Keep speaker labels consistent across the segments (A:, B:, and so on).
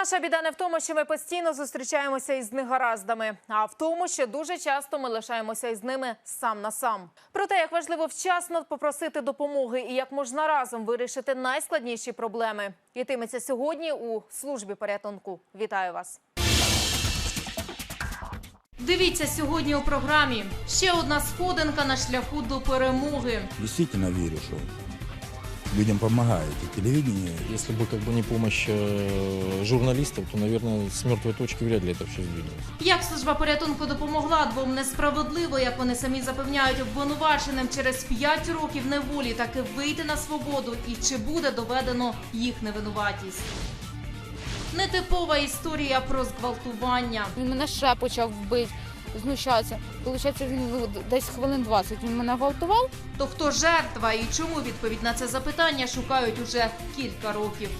A: наша біда не в тому, що ми постійно зустрічаємося із негараздами, а в тому, що дуже часто ми лишаємося із ними сам на сам. Про те, як важливо вчасно попросити допомоги і як можна разом вирішити найскладніші проблеми, йтиметься сьогодні у службі порятунку. Вітаю вас. Дивіться сьогодні у програмі. Ще одна сходинка на шляху до перемоги.
B: Действительно верю, что людям помогает и телевидение.
C: Если бы как бы не помощь э, журналистов, то, наверное, с мертвой точки вряд ли это все сдвинулось.
A: Як служба порятунку допомогла двом несправедливо, як вони самі запевняють обвинуваченим через 5 років неволі таки вийти на свободу і чи буде доведено їх невинуватість? Нетипова історія про зґвалтування.
D: Він мене ще почав бити, знущатися. Получається, він ну, десь хвилин 20 він мене гвалтував.
A: То хто жертва і чому відповідь на це запитання шукають уже кілька років.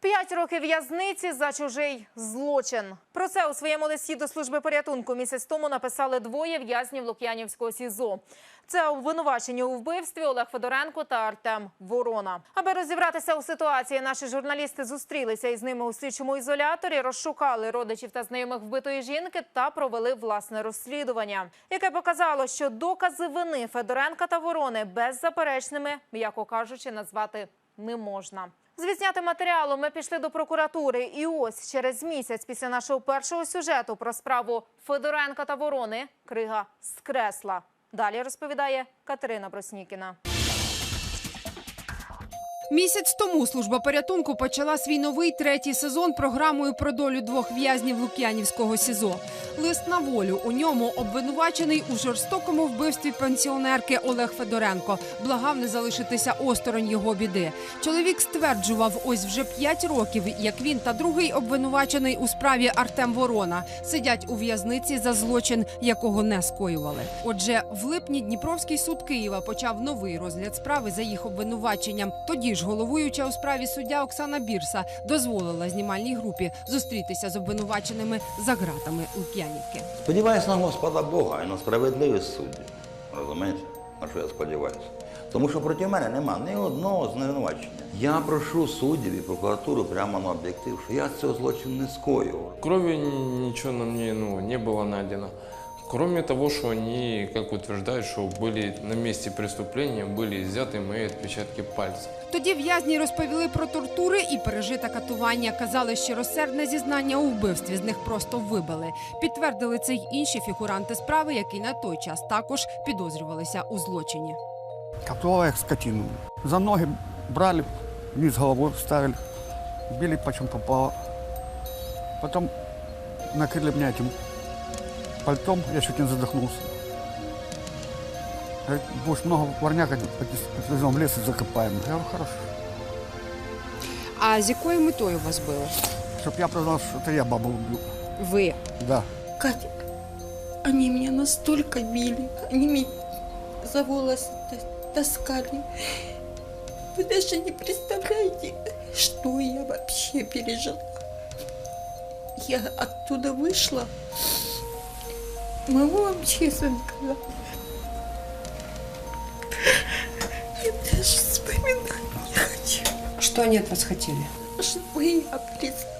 A: П'ять років в'язниці за чужий злочин. Про це у своєму листі до служби порятунку місяць тому написали двоє в'язнів Лук'янівського СІЗО. Це обвинувачені у вбивстві Олег Федоренко та Артем Ворона. Аби розібратися у ситуації, наші журналісти зустрілися із ними у слідчому ізоляторі, розшукали родичів та знайомих вбитої жінки та провели власне розслідування, яке показало, що докази вини Федоренка та Ворони беззаперечними, м'яко кажучи, назвати не можна. З відзнятим матеріалом ми пішли до прокуратури, і ось через місяць після нашого першого сюжету про справу Федоренка та Ворони крига скресла. Далі розповідає Катерина Броснікіна.
E: Місяць тому служба порятунку почала свій новий третій сезон програмою про долю двох в'язнів Лук'янівського СІЗО. Лист на волю. У ньому обвинувачений у жорстокому вбивстві пенсіонерки Олег Федоренко благав не залишитися осторонь його біди. Чоловік стверджував, ось вже п'ять років, як він та другий обвинувачений у справі Артем Ворона сидять у в'язниці за злочин, якого не скоювали. Отже, в липні Дніпровський суд Києва почав новий розгляд справи за їх обвинуваченням. Тоді ж головуюча у справі суддя Оксана Бірса дозволила знімальній групі зустрітися з обвинуваченими за ґратами Лук'янівки.
F: Сподіваюсь на Господа Бога і на справедливість суддів. Розумієте, на що я сподіваюся? Тому що проти мене нема ні одного звинувачення. Я прошу суддів і прокуратуру прямо на об'єктив, що я цього злочину не скоював.
G: Крови н- ничего на мне ну, не было найдено. Кроме того, что они, как утверждают, что были на месте преступления, были изъяты мои отпечатки пальцев.
E: Тоді в'язні розповіли про тортури і пережите катування. Казали, що розсердне зізнання у вбивстві з них просто вибили. Підтвердили це й інші фігуранти справи, які на той час також підозрювалися у злочині.
H: Катували як скотину. За ноги брали, вниз головой ставили, били почем попало. Потом накрыли меня этим пальтом, я чуть не задохнулся. Говорит, будешь много варняк, отвезем в лес и закопаем. Я говорю, хорошо.
E: А з якою метою вас били?
H: Чтоб я признал, что это я бабу убил.
E: Ви
H: Да.
I: Катя, они меня настолько били, они меня за волосы та- таскали. Вы даже не представляете, что я вообще пережила. Я оттуда вышла. Могу вам честно сказать. Я даже вспоминать не хочу.
E: що вони від вас хотіли?
I: Чтобы я призналась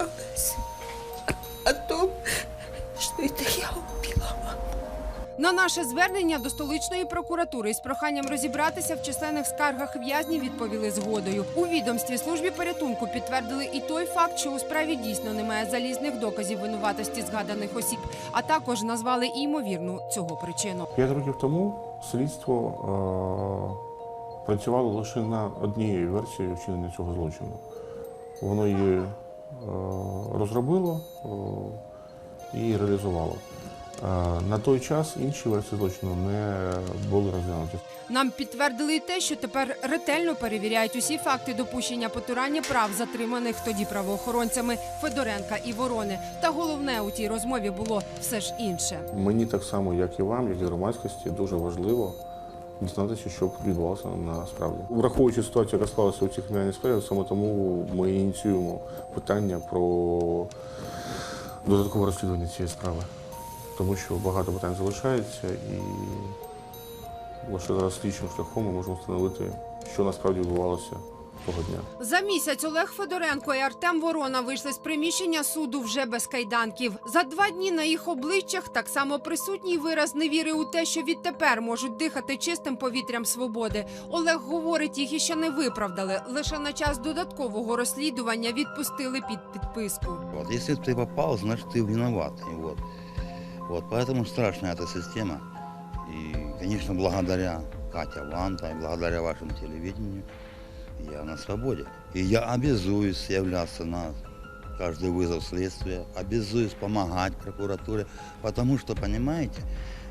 E: На наше звернення до столичної прокуратури з проханням розібратися в численних скаргах в'язнів відповіли згодою. У відомстві службі порятунку підтвердили і той факт, що у справі дійсно немає залізних доказів винуватості згаданих осіб, а також назвали і ймовірну цього причину.
J: П'ять років тому слідство е, працювало лише на однієї версії вчинення цього злочину. Воно її е, розробило е, і реалізувало. На той час інші версії злочину не були розглянуті.
E: Нам підтвердили і те, що тепер ретельно перевіряють усі факти допущення потурання прав затриманих тоді правоохоронцями Федоренка і Ворони. Та головне у тій розмові було все ж інше.
J: Мені так само, як і вам, як і громадськості, дуже важливо дізнатися, що відбувалося насправді. Враховуючи ситуацію, яка склалася у цих кримінальних справах, саме тому ми ініціюємо питання про додаткове розслідування цієї справи Тому що багато питань залишається і лише зараз слідчим шляхом ми можемо встановити, що насправді відбувалося того дня.
E: За місяць Олег Федоренко і Артем Ворона вийшли з приміщення суду вже без кайданків. За два дні на їх обличчях так само присутній вираз невіри у те, що відтепер можуть дихати чистим повітрям свободи. Олег говорить, їх іще не виправдали. Лише на час додаткового розслідування відпустили під підписку.
F: Вот, если ты попал, значит ты виноватый. Вот. Вот, поэтому страшная эта система. И, конечно, благодаря Катя Ванта и благодаря вашему телевидению я на свободе. И я обязуюсь являться на каждый вызов следствия, обязуюсь помогать прокуратуре, потому что, понимаете,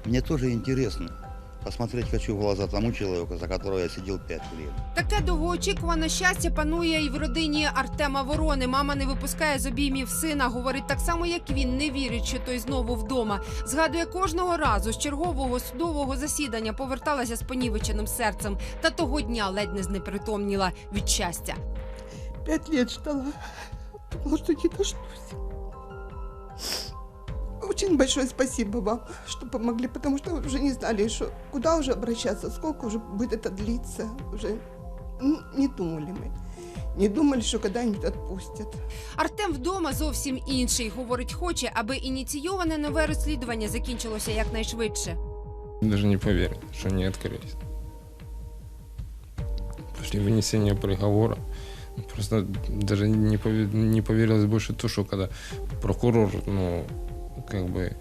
F: мне тоже интересно посмотреть хочу в глаза тому человеку, за которого я сидел пять лет.
E: Таке довгоочікуване щастя панує і в родині Артема Ворони. Мама не випускає з обіймів сина. Говорить так само, як він не вірить, що той знову вдома. Згадує кожного разу з чергового судового засідання поверталася з понівеченим серцем. Та того дня ледь не знепритомніла від щастя.
I: Пять лет ждала. Думала, что не дождусь. Очень большое спасибо вам, что помогли, потому что уже не знали, что, куда уже обращаться, сколько уже будет это длиться. Уже ну, не думали мы. Не думали, что когда-нибудь отпустят.
E: Артем вдома зовсім інший. Говорить, хоче, аби ініційоване нове розслідування закінчилося якнайшвидше.
G: Даже не поверил, что они открылись. После вынесения приговора просто даже не, пове- не поверилось больше то, что когда прокурор, ну, как бы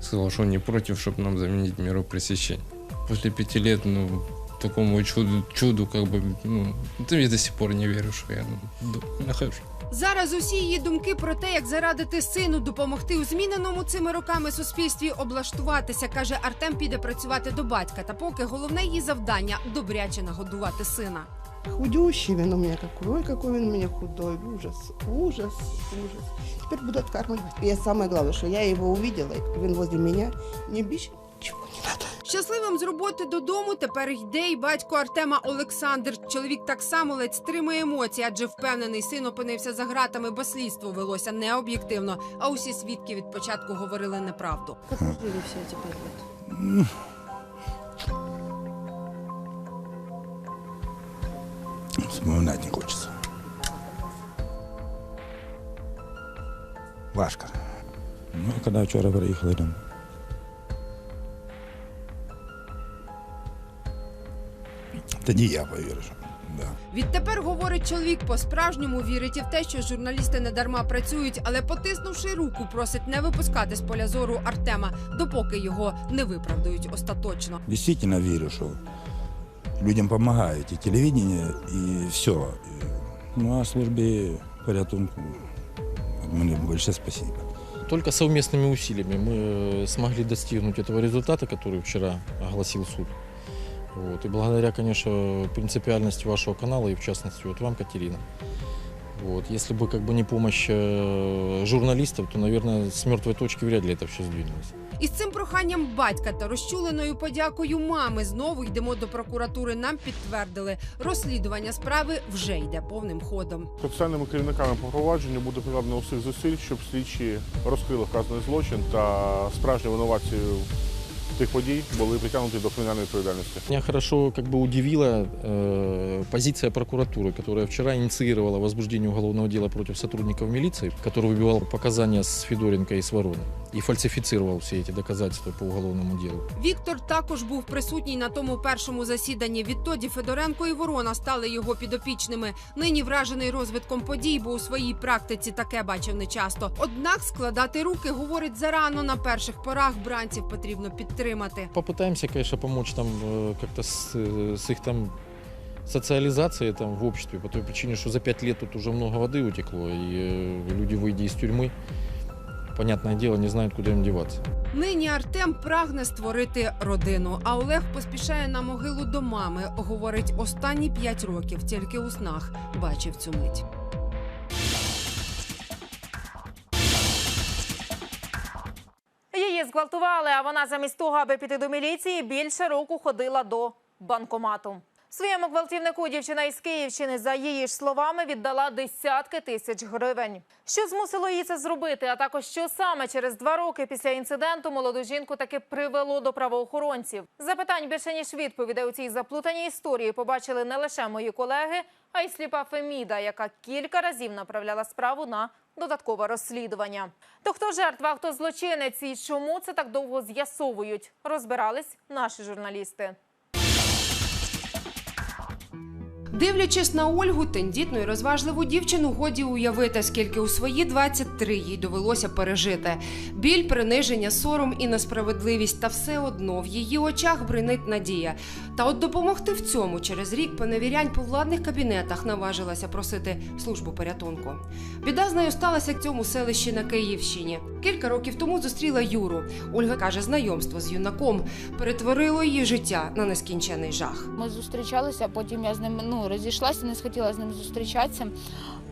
G: сказал, что он не против, чтобы нам заменить меру пресечения. После пяти лет, ну, такому чуду, чуду как бы, ну, да я до сих пор не верю, что я ну, д- нахожусь.
E: Зараз усі її думки про те, як зарадити сину, допомогти у зміненому цими роками суспільстві облаштуватися. каже Артем, піде працювати до батька. Та поки головне її завдання добряче нагодувати сина.
I: Худющий он у меня какой, ой, какой он у меня худой, ужас, ужас, ужас. Теперь буду откармливать. И самое главное, что я его увидела, и он возле меня, мне больше ничего не надо.
E: Щасливим з роботи додому тепер йде й батько Артема Олександр. Чоловік так само ледь стримує емоції, адже впевнений син опинився за гратами, бо слідство велося не об'єктивно. А усі свідки від початку говорили неправду.
D: Как прожили все эти пять лет?
B: Вспоминать не хочется. Важко. Ну, когда вчора приїхали домой. Тоді я повірив. що Да.
E: Відтепер говорить чоловік, по-справжньому вірить і в те, що журналісти не дарма працюють, але потиснувши руку, просить не випускати з поля зору Артема, допоки його не виправдають остаточно.
B: Действительно верю, что людям помогает и телевидение, и все. Ну, а службе порятунку мне большое спасибо.
C: Только совместными усилиями мы э, смогли достигнуть этого результата, который вчера огласил суд. Вот. И благодаря, конечно, принципиальности вашего канала и, в частности, вот вам, Катерина. Вот. Если бы как бы не помощь э, журналистов, то, наверное, с мертвой точки вряд ли это все сдвинулось.
E: І з цим проханням батька та розчуленою подякою мами знову йдемо до прокуратури. Нам підтвердили, розслідування справи вже йде повним ходом.
J: Процесуальними керівниками провадження буде прикладено усіх зусиль, щоб слідчі розкрили вказаний злочин та справжні винуватці тих подій були притягнуті до кримінальної відповідальності.
C: Меня хорошо как бы удивила э, позиция прокуратуры, которая вчера инициировала возбуждение уголовного дела против сотрудников милиции, который выбивал показания с Федоренко и с Вороной и фальсифицировал все эти доказательства по уголовному делу.
E: Віктор також був присутній на тому першому засіданні. Відтоді Федоренко і Ворона стали його підопічними. Нині вражений розвитком подій, бо у своїй практиці таке бачив нечасто. Однак складати руки говорить зарано на перших порах бранців потрібно підтримати.
C: Попытаемся, конечно, помочь там э, как-то с, э, с их там социализацией там в обществе, по той причине, что за пять лет тут уже много воды утекло, и э, люди, выйдя из тюрьмы, понятное дело, не знают, куда им деваться.
E: Нині Артем прагне створити родину, а Олег поспішає на могилу до мами. Говорить, останні п'ять років тільки у снах бачив цю мить.
A: Зґвалтували, а вона замість того, аби піти до міліції, більше року ходила до банкомату. Своєму гвалтівнику дівчина із Київщини за її ж словами віддала десятки тисяч гривень. Що змусило її це зробити? А також що саме через два роки після інциденту молоду жінку таки привело до правоохоронців? Запитань більше ніж відповідей у цій заплутаній історії побачили не лише мої колеги, а й сліпа Феміда, яка кілька разів направляла справу на додаткове розслідування. То хто жертва, хто злочинець і чому це так довго з'ясовують? Розбирались наші журналісти.
E: Дивлячись на Ольгу, тендітну і розважливу дівчину, годі уявити, скільки у свої 23 їй довелося пережити. Біль, приниження, сором і несправедливість, та все одно в її очах бринить надія. Та от допомогти в цьому через рік поневірянь по владних кабінетах наважилася просити службу порятунку. Біда з нею сталася в цьому селищі на Київщині. Кілька років тому зустріла Юру. Ольга каже, знайомство з юнаком перетворило її життя на нескінчений жах.
D: Ми зустрічалися, потім я з ним ну, розійшлася, не схотіла з ним зустрічатися.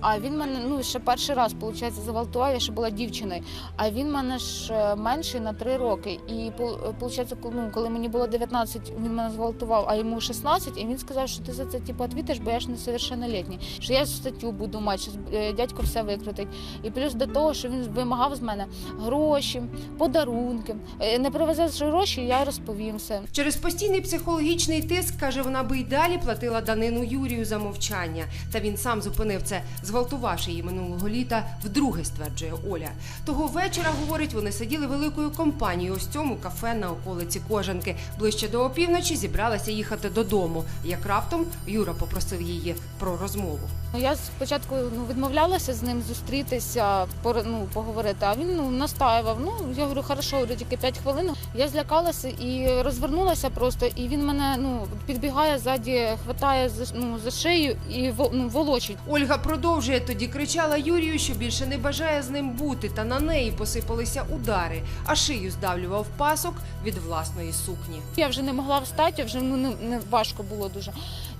D: А він мене ну ще перший раз виходить, завалтував, я ще була дівчиною. А він мене ж е, менший на три роки. І виходить, ну, коли мені було 19, він мене зґвалтував, а йому 16, і він сказав, що ти за це типу, відвітиш, бо я ж несовершеннолітній. Що я статтю буду мати, що е, дядько все викрутить. І плюс до того, що він вимагав з мене гроші, подарунки. Е, Не привезеш гроші, я розповім все.
E: Через постійний психологічний тиск, каже, вона би й далі платила данину Юрію за мовчання. Та він сам зупинив це, зґвалтувавши її минулого літа, вдруге стверджує Оля. Того вечора, говорить, вони сиділи великою компанією ось цьому кафе на околиці Кожанки. Ближче до опівночі зібралася їхати додому. Як раптом Юра попросив її про розмову.
D: Ну, Я спочатку ну, відмовлялася з ним зустрітися, пор- ну, поговорити, а він ну, настаював. Ну, я говорю, хорошо, говорю, тільки 5 хвилин. Я злякалася і розвернулася просто, і він мене ну, підбігає ззаді, хватає за, ну, за шию і ну, волочить.
E: Ольга продовжує тоді кричала Юрію, що більше не бажає з ним бути, та на неї посипалися удари, а шию здавлював пасок від власної сукні.
D: Я вже не могла встати, вже ну, не, не важко було дуже.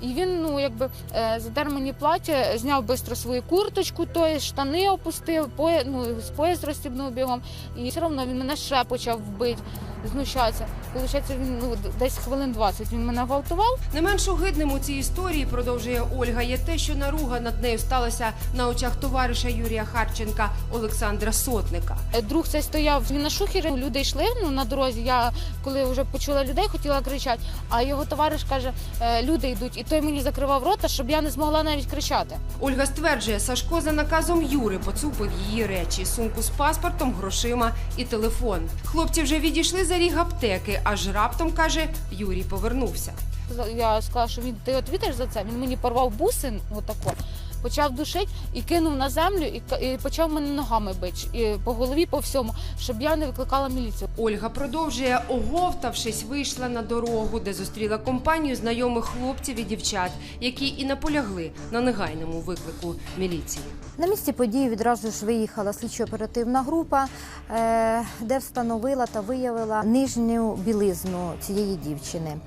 D: І він, ну якби е, задер мені плаття, зняв швидко свою курточку, то штани опустив, пояс, ну, пояс розстібнув бігом. І все одно він мене ще почав вбити, знущатися. Получається, він ну, десь хвилин 20 він мене гвалтував.
E: Не менш огидним у цій історії, продовжує Ольга, є те, що наруга над нею сталася на очах товариша Юрія Харченка Олександра Сотника.
D: Е, Друг цей стояв він на шухері, люди йшли ну, на дорозі. Я коли вже почула людей, хотіла кричати, а його товариш каже, «Е, люди йдуть, і той мені закривав рота, щоб я не змогла навіть кричати.
E: Ольга стверджує, Сашко за наказом Юри поцупив її речі, сумку з паспортом, грошима і телефон. Хлопці вже відійшли за ріг аптеки, аж раптом каже, Юрій повернувся.
D: Я сказала, що він ти відвітиш за це. Він мені порвав бусин, отако, почав душити і кинув на землю, і, ка- і почав мене ногами бити і по голові, по всьому, щоб я не викликала міліцію.
E: Ольга продовжує, оговтавшись, вийшла на дорогу, де зустріла компанію знайомих хлопців і дівчат, які і наполягли на негайному виклику міліції.
K: На місці події відразу ж виїхала слідчо-оперативна група, е, де встановила та виявила нижню білизну цієї дівчини.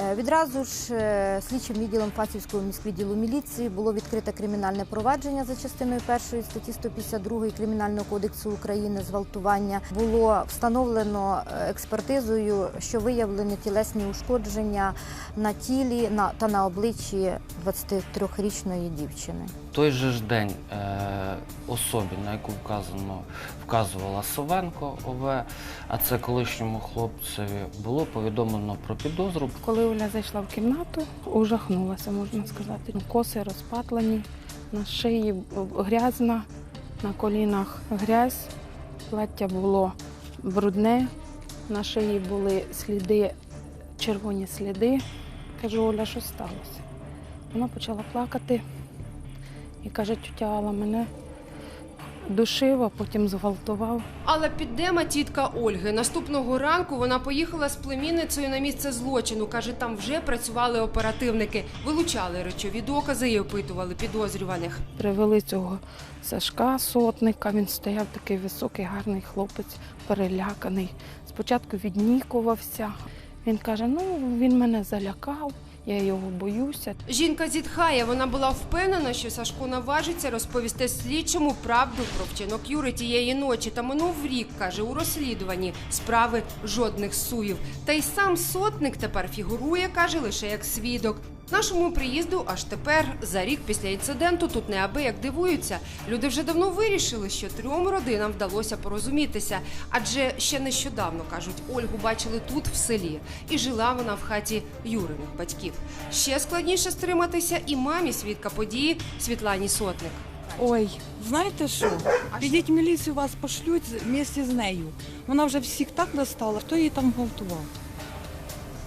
K: Е, Відразу ж е, слідчим відділом Фасівського міськвідділу міліції було відкрите кримінальне провадження за частиною першої статті 152 Кримінального кодексу України зґвалтування. Було встановлено е, експертизою, що виявлені тілесні ушкодження на тілі та на обличчі 23-річної дівчини.
L: Той же ж день е, особі, на яку вказано, вказувала Совенко ОВ, а це колишньому хлопцеві, було повідомлено про підозру.
M: Коли Оля зайшла в кімнату, ужахнулася, можна сказати. Коси розпатлені, на шиї грязна, на колінах грязь, плаття було брудне, на шиї були сліди, червоні сліди. Кажу, Оля, що сталося? Вона почала плакати і каже, тютя Алла мене душив, а потім зґвалтував.
E: Але піддема тітка Ольги. Наступного ранку вона поїхала з племінницею на місце злочину. Каже, там вже працювали оперативники, вилучали речові докази і опитували підозрюваних.
M: Привели цього Сашка сотника. Він стояв такий високий, гарний хлопець, переляканий. Спочатку віднікувався. Він каже: ну він мене залякав, я його боюся.
E: Жінка зітхає. Вона була впевнена, що Сашко наважиться розповісти слідчому правду про вчинок Юри тієї ночі. Та минув рік, каже, у розслідуванні справи жодних суїв. Та й сам сотник тепер фігурує, каже, лише як свідок. Нашому приїзду аж тепер, за рік після інциденту, тут неабияк дивуються. Люди вже давно вирішили, що трьом родинам вдалося порозумітися. Адже ще нещодавно, кажуть, Ольгу бачили тут, в селі, і жила вона в хаті Юриних батьків. Ще складніше стриматися і мамі свідка події Світлані Сотник.
N: Ой, знаєте що? Підіть міліцію, вас пошлють вместе з нею. Вона вже всіх так достала, хто її там гвалтував.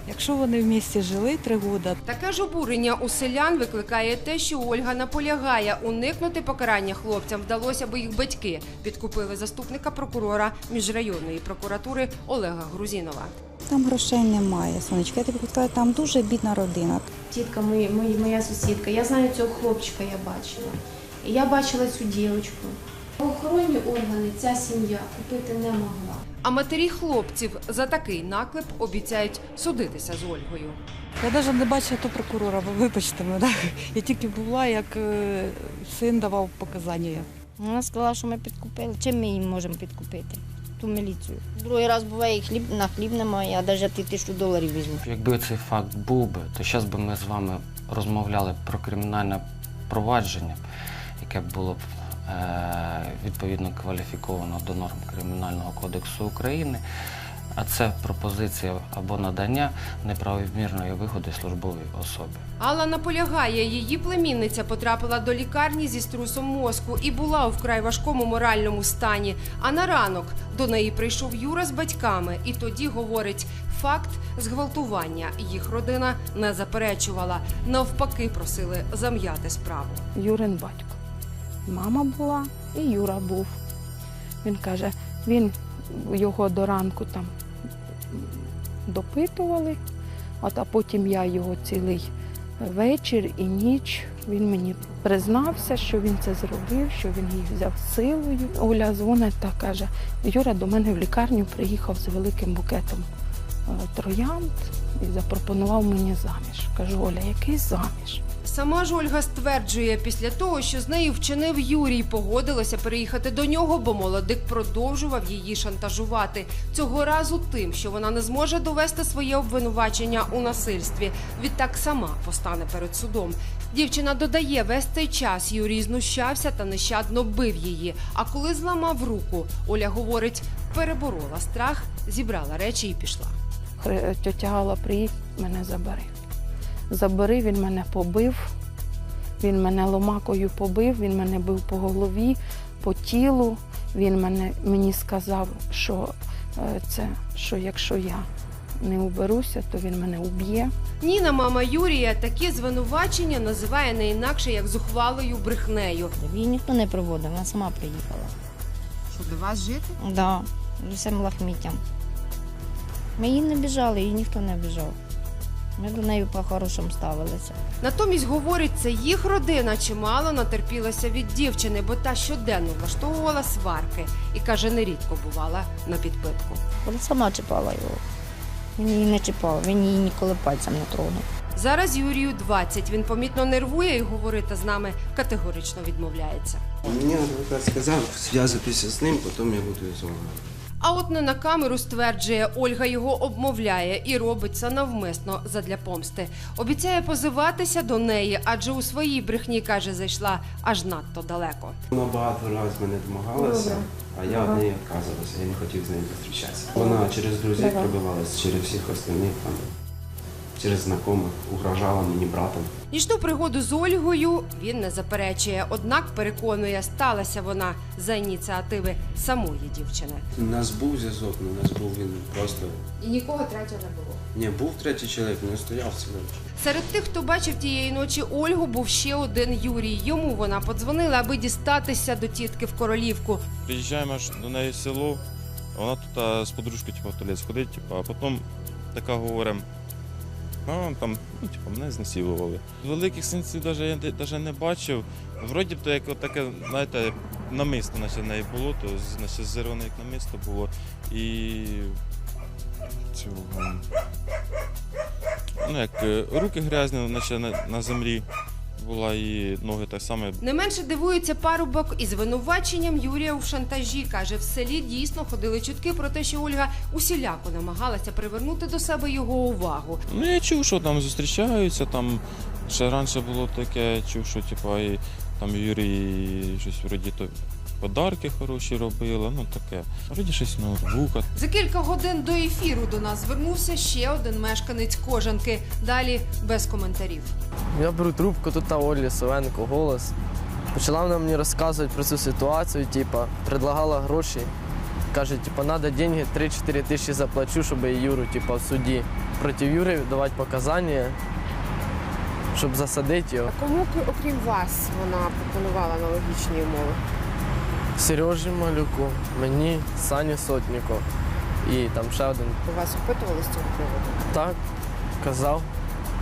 N: Якщо вони в місті жили три роки,
E: Таке ж обурення у селян викликає те, що Ольга наполягає уникнути покарання хлопцям вдалося, бо їх батьки підкупили заступника прокурора міжрайонної прокуратури Олега Грузінова.
O: Там грошей немає, сонечка. Я тобі кажу, там дуже бідна родина.
P: Тітка моя, моя, моя сусідка, я знаю цього хлопчика, я бачила. І я бачила цю дівчинку. Охоронні органи ця сім'я купити не могла.
E: А матері хлопців за такий наклеп обіцяють судитися з Ольгою.
N: я навіть не бачила то прокурора, ви вибачте мене. Я тільки була, як е, син давав показання.
K: Вона сказала, що ми підкупили. Чим ми їм можемо підкупити? Ту міліцію. Другий раз буває, і хліб на хліб немає, я навіть тисячу доларів візьму.
L: Якби цей факт був би, то зараз би ми з вами розмовляли про кримінальне провадження, яке б було б відповідно кваліфіковано до норм Кримінального кодексу України. А це пропозиція або надання неправомірної вигоди службовій особі.
E: Алла наполягає, її племінниця потрапила до лікарні зі струсом мозку і була у вкрай важкому моральному стані. А на ранок до неї прийшов Юра з батьками, і тоді говорить, факт зґвалтування їх родина не заперечувала. Навпаки, просили зам'яти справу.
M: Юрин батько. Мама була і Юра був. Він каже, він його до ранку там допитували, от, а потім я його цілий вечір і ніч. Він мені признався, що він це зробив, що він їх взяв силою. Оля дзвонить та каже: Юра до мене в лікарню приїхав з великим букетом троянд і запропонував мені заміж. Кажу, Оля, який заміж?
E: Сама ж Ольга стверджує, після того, що з нею вчинив Юрій, погодилася переїхати до нього, бо молодик продовжував її шантажувати. Цього разу тим, що вона не зможе довести своє обвинувачення у насильстві. Відтак сама постане перед судом. Дівчина додає, весь цей час Юрій знущався та нещадно бив її. А коли зламав руку, Оля говорить, переборола страх, зібрала речі і пішла.
M: Хри- Тьотя Гала, приїдь, мене забери. Забери, він мене побив, він мене ломакою побив, він мене бив по голові, по тілу. Він мене, мені сказав, що е, це, що якщо я не уберуся, то він мене уб'є.
E: Ніна, мама Юрія, такі звинувачення називає не інакше як зухвалою брехнею.
K: Її ніхто не приводив, вона сама приїхала.
E: Що до вас жити?
K: Да, з усім лахміттям. Ми її не біжали, її ніхто не біжав. Ми до неї по-хорошому ставилися.
E: Натомість говорить, це їх родина чимало натерпілася від дівчини, бо та щоденно влаштовувала сварки і каже, нерідко бувала на підпитку.
K: Вона сама чіпала його. Він її не чіпав, він її ніколи пальцем не тронув.
E: Зараз Юрію 20. Він помітно нервує і говорити з нами категорично відмовляється.
Q: Мені адвокат сказав зв'язатися з ним, потім я буду з вами.
E: А от не на камеру стверджує, Ольга його обмовляє і робить це навмисно задля помсти. Обіцяє позиватися до неї, адже у своїй брехні каже, зайшла аж надто далеко.
Q: Вона багато разів мене домагалася, а я від неї відказувався, я не хотів з нею зустрічатися. Вона через друзів пробивалася, через всіх остальних там, через знайомих, угрожала мені братом.
E: Нічну пригоду з Ольгою він не заперечує, однак переконує, сталася вона за ініціативи самої дівчини.
Q: У нас був зв'язок, але у нас був він просто.
E: І нікого третього не було.
Q: Ні, був третій чоловік, він стояв цілий.
E: Серед тих, хто бачив тієї ночі Ольгу, був ще один Юрій. Йому вона подзвонила, аби дістатися до тітки в королівку.
R: Приїжджаємо аж до неї в село, вона тут а, з подружкою типу, в туалет сходить, типу, а потім така говорить, а там, ну, типу, мене знасилували. Великих синців навіть я не бачив. Вроді б то як таке, знаєте, намисто наче неї було, то значить, зірване як намисто було. І цього. Ну як е, руки грязні, наче на, на землі була, і ноги так само.
E: Не менше дивується парубок із звинуваченням Юрія у шантажі. Каже, в селі дійсно ходили чутки про те, що Ольга усіляко намагалася привернути до себе його увагу.
R: Ну, я чув, що там зустрічаються, там ще раніше було таке, чув, що типа, і, там Юрій щось вроді то подарки хороші робила, ну таке. Вроді щось ноутбука.
E: За кілька годин до ефіру до нас звернувся ще один мешканець кожанки. Далі без коментарів.
S: Я беру трубку, тут та Олі Совенко, голос. Почала вона мені розказувати про цю ситуацію, типа, предлагала гроші. Каже, типа, треба деньги 3-4 тисячі заплачу, щоб Юру, типа, в суді проти Юри давати показання, щоб засадити його.
T: Кому окрім вас вона пропонувала аналогічні умови?
S: Сережі Малюку, мені, Сані Сотніку і там ще один.
T: У вас опитували з цього приводу?
S: Так, казав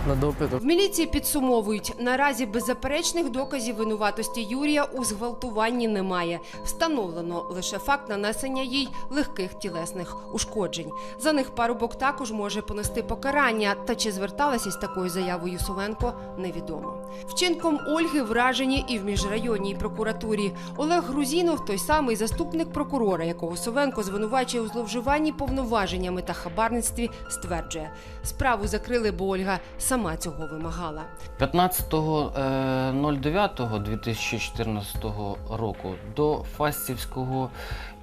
S: на допиту.
E: В міліції підсумовують, наразі беззаперечних доказів винуватості Юрія у зґвалтуванні немає. Встановлено лише факт нанесення їй легких тілесних ушкоджень. За них парубок також може понести покарання. Та чи зверталася з такою заявою Совенко, невідомо. Вчинком Ольги вражені і в міжрайонній прокуратурі. Олег Грузінов, той самий заступник прокурора, якого Совенко звинувачує у зловживанні повноваженнями та хабарництві, стверджує, справу закрили, бо Ольга сама цього вимагала.
L: 15.09.2014 року до Фастівського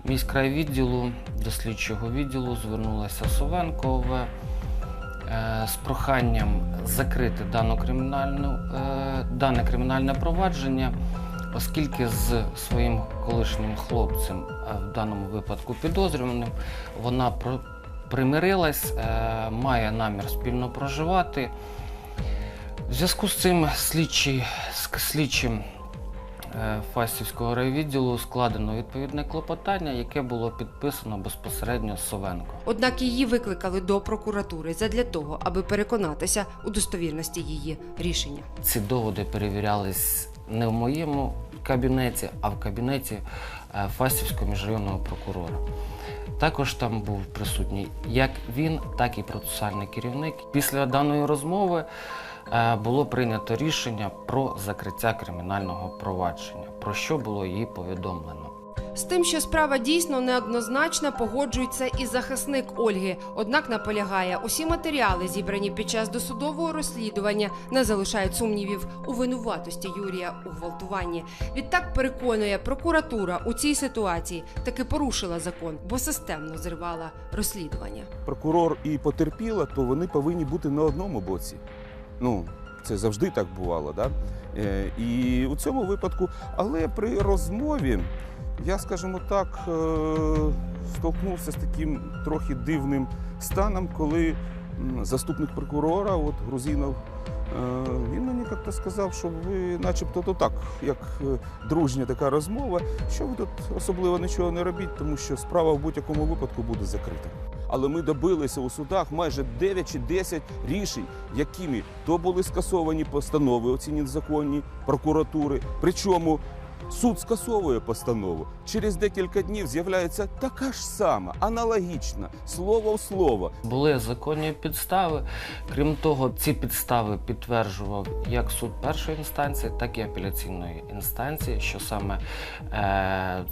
L: міськрайвідділу, до слідчого відділу звернулася Совенко ОВ е, з проханням закрити дану кримінальну, е, дане кримінальне провадження, оскільки з своїм колишнім хлопцем, в даному випадку підозрюваним, вона примирилась, е, має намір спільно проживати. В зв'язку з цим слідчі, слідчим е, Фастівського райвідділу складено відповідне клопотання, яке було підписано безпосередньо Совенко.
E: Однак її викликали до прокуратури задля того, аби переконатися у достовірності її рішення.
L: Ці доводи перевірялись не в моєму кабінеті, а в кабінеті е, Фастівського міжрайонного прокурора. Також там був присутній як він, так і процесуальний керівник. Після даної розмови е, було прийнято рішення про закриття кримінального провадження, про що було їй повідомлено.
E: З тим, що справа дійсно неоднозначна, погоджується і захисник Ольги. Однак наполягає, усі матеріали, зібрані під час досудового розслідування, не залишають сумнівів у винуватості Юрія у гвалтуванні. Відтак переконує, прокуратура у цій ситуації таки порушила закон, бо системно зривала розслідування.
U: прокурор і потерпіла, то вони повинні бути на одному боці. Ну, це завжди так бувало, да? Е, і у цьому випадку, але при розмові я, скажімо так, е, столкнувся з таким трохи дивним станом, коли заступник прокурора, от Грузинов, е, він мені як-то сказав, що ви начебто то так, як е, дружня така розмова, що ви тут особливо нічого не робіть, тому що справа в будь-якому випадку буде закрита. Але ми добилися у судах майже 9 чи 10 рішень, якими то були скасовані постанови, оці незаконні прокуратури. Причому суд скасовує постанову. Через декілька днів з'являється така ж сама, аналогічна, слово в слово.
L: Були законні підстави. Крім того, ці підстави підтверджував як суд першої інстанції, так і апеляційної інстанції, що саме е,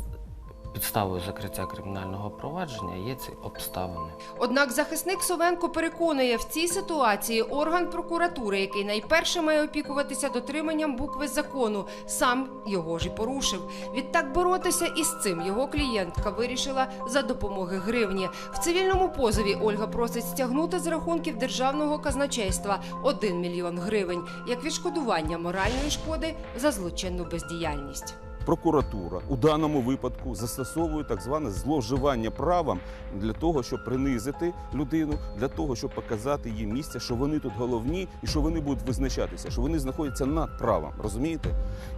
L: підставою закриття кримінального провадження є ці обставини.
E: Однак захисник Совенко переконує, в цій ситуації орган прокуратури, який найперше має опікуватися дотриманням букви закону, сам його ж і порушив. Відтак боротися із цим його клієнтка вирішила за допомоги гривні. В цивільному позові Ольга просить стягнути з рахунків державного казначейства 1 мільйон гривень як відшкодування моральної шкоди за злочинну бездіяльність.
U: Прокуратура у даному випадку застосовує так зване зловживання правом для того, щоб принизити людину, для того, щоб показати їй місце, що вони тут головні і що вони будуть визначатися, що вони знаходяться над правом. Розумієте?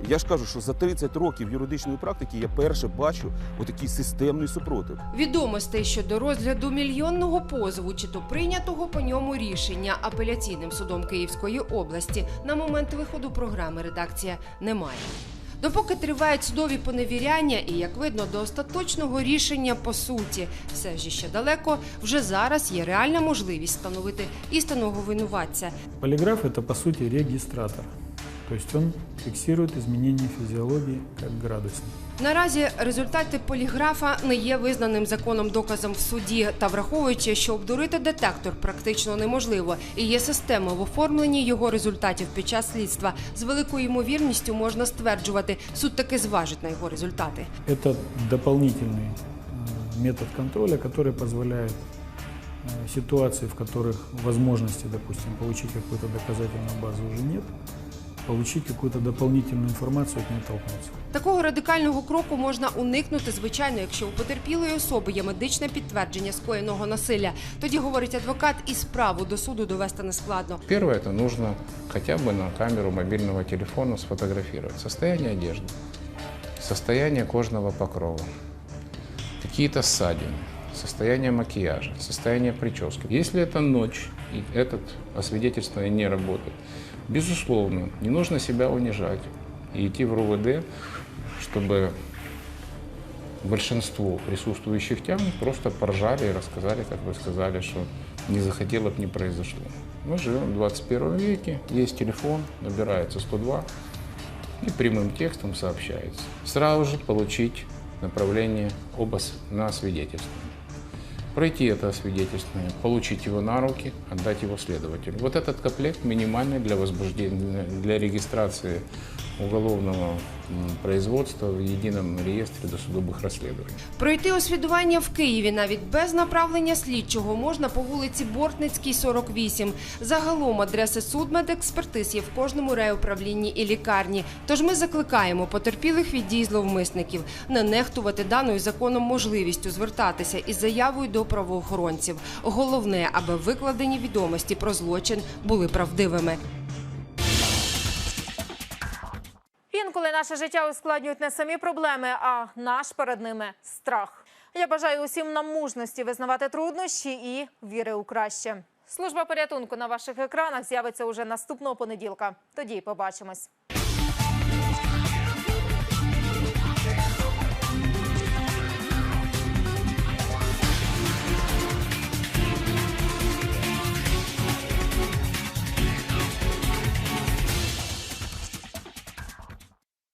U: Я ж кажу, що за 30 років юридичної практики я перше бачу отакий системний супротив.
E: Відомостей щодо розгляду мільйонного позову, чи то прийнятого по ньому рішення апеляційним судом Київської області на момент виходу програми редакція немає. Допоки тривають судові поневіряння, і як видно, до остаточного рішення по суті, все ж ще далеко. Вже зараз є реальна можливість встановити істинного винуватця.
V: Поліграф це, по суті
W: регістратор, тобто він фіксує змінення фізіології як градусник.
E: Наразі результати поліграфа не є визнаним законом доказом в суді. Та враховуючи, що обдурити детектор практично неможливо, і є система в оформленні його результатів під час слідства, з великою ймовірністю можна стверджувати, суд таки зважить на його результати.
W: Это дополнительный э, метод контроля, который позволяет э, ситуации, в которых возможности, допустим, получить какую-то доказательную базу уже нет, получить какую-то дополнительную информацию от нее толкнуться.
E: Такого радикального кроку можна уникнути, звичайно, якщо у потерпілої особи є медичне підтвердження скоєного насилля. Тоді говорить адвокат, і справу до суду довести нескладно.
G: Первое, это нужно хотя бы на камеру мобильного телефона сфотографировать состояние одежды, состояние кожного покрова, какие-то ссадины, состояние макияжа, состояние прически. Если это ночь и этот освидетельствование не работает, безусловно, не нужно себя унижать и идти в РУВД, чтобы большинство присутствующих тем просто поржали и рассказали, как вы сказали, что не захотело бы, не произошло. Мы живем в 21 веке, есть телефон, набирается 102 и прямым текстом сообщается. Сразу же получить направление оба с- на свидетельство. Пройти это освидетельствование, получить его на руки, отдать его следователю. Вот этот комплект минимальный для возбуждения, для регистрации уголовного производства в едином реестре досудебных расследований.
E: Пройти освідування в Києві навіть без направлення слідчого можна по вулиці Бортницькій, 48. Загалом адреси судмедекспертиз є в кожному райуправлінні і лікарні. Тож ми закликаємо потерпілих від дій зловмисників не нехтувати даною законом можливістю звертатися із заявою до правоохоронців. Головне, аби викладені відомості про злочин були правдивими.
A: Інколи наше життя ускладнюють не самі проблеми, а наш перед ними страх. Я бажаю усім нам мужності визнавати труднощі і віри у краще. Служба порятунку на ваших екранах з'явиться уже наступного понеділка. Тоді побачимось.